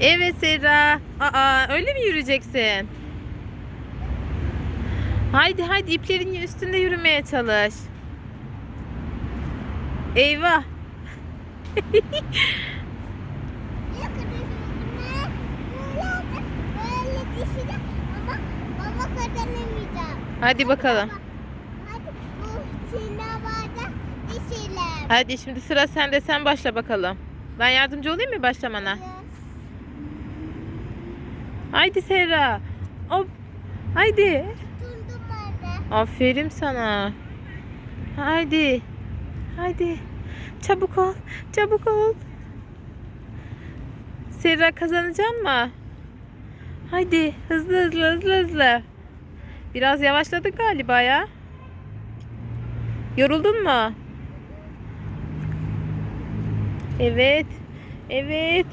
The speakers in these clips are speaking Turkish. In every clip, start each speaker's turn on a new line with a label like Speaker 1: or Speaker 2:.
Speaker 1: Evet Serra. Aa öyle mi yürüyeceksin? Haydi haydi iplerin üstünde yürümeye çalış. Eyvah. Hadi bakalım.
Speaker 2: Hadi
Speaker 1: şimdi sıra sende sen başla bakalım. Ben yardımcı olayım mı başlamana? Haydi Serra. Hop. Haydi.
Speaker 2: Tutundum anne.
Speaker 1: Aferin sana. Haydi. Haydi. Çabuk ol. Çabuk ol. Serra kazanacaksın mı? Haydi hızlı hızlı hızlı hızlı. Biraz yavaşladık galiba ya. Yoruldun mu? Evet. Evet.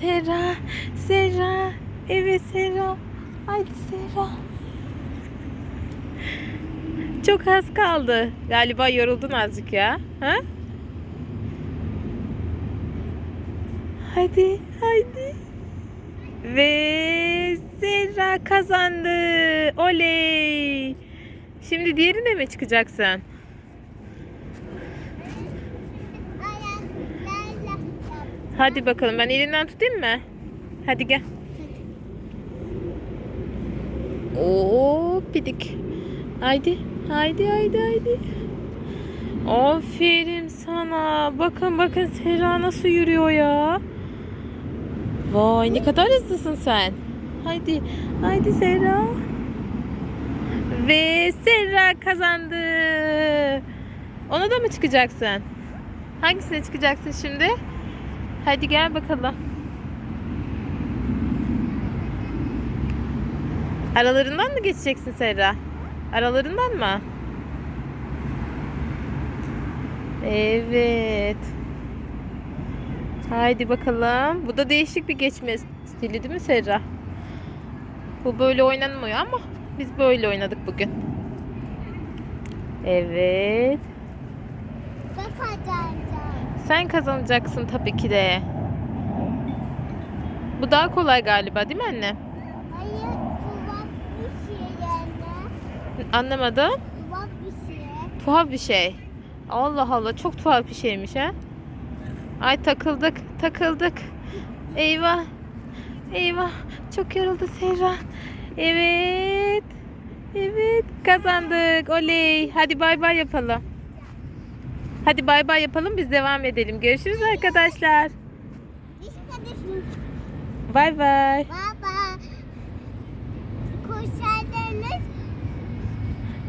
Speaker 1: Serra. Serra. Evet Serra. Haydi Serra. Çok az kaldı. Galiba yoruldun azıcık ya. Ha? Hadi, haydi. Ve Serra kazandı. Oley. Şimdi diğerine mi çıkacaksın? Hadi bakalım ben elinden tutayım mı? Hadi gel. Oo pidik. Haydi. Haydi haydi haydi. Aferin sana. Bakın bakın Serra nasıl yürüyor ya. Vay ne kadar hızlısın sen. Haydi. Haydi Serra. Ve Serra kazandı. Ona da mı çıkacaksın? Hangisine çıkacaksın şimdi? Hadi gel bakalım. Aralarından mı geçeceksin Serra? Aralarından mı? Evet. Haydi bakalım. Bu da değişik bir geçme stili değil mi Serra? Bu böyle oynanmıyor ama biz böyle oynadık bugün. Evet.
Speaker 2: Ben kazanacağım.
Speaker 1: Sen kazanacaksın tabii ki de. Bu daha kolay galiba değil mi anne?
Speaker 2: Hayır, ufak bir şey yani.
Speaker 1: Anlamadım.
Speaker 2: Ufak bir şey.
Speaker 1: Tuhaf bir şey. Allah Allah çok tuhaf bir şeymiş ha. Ay takıldık takıldık. Eyvah. Eyvah. Çok yoruldu Serra. Evet. Evet kazandık. Oley. Hadi bay bay yapalım. Hadi bay bay yapalım biz devam edelim. Görüşürüz arkadaşlar. Bay bay.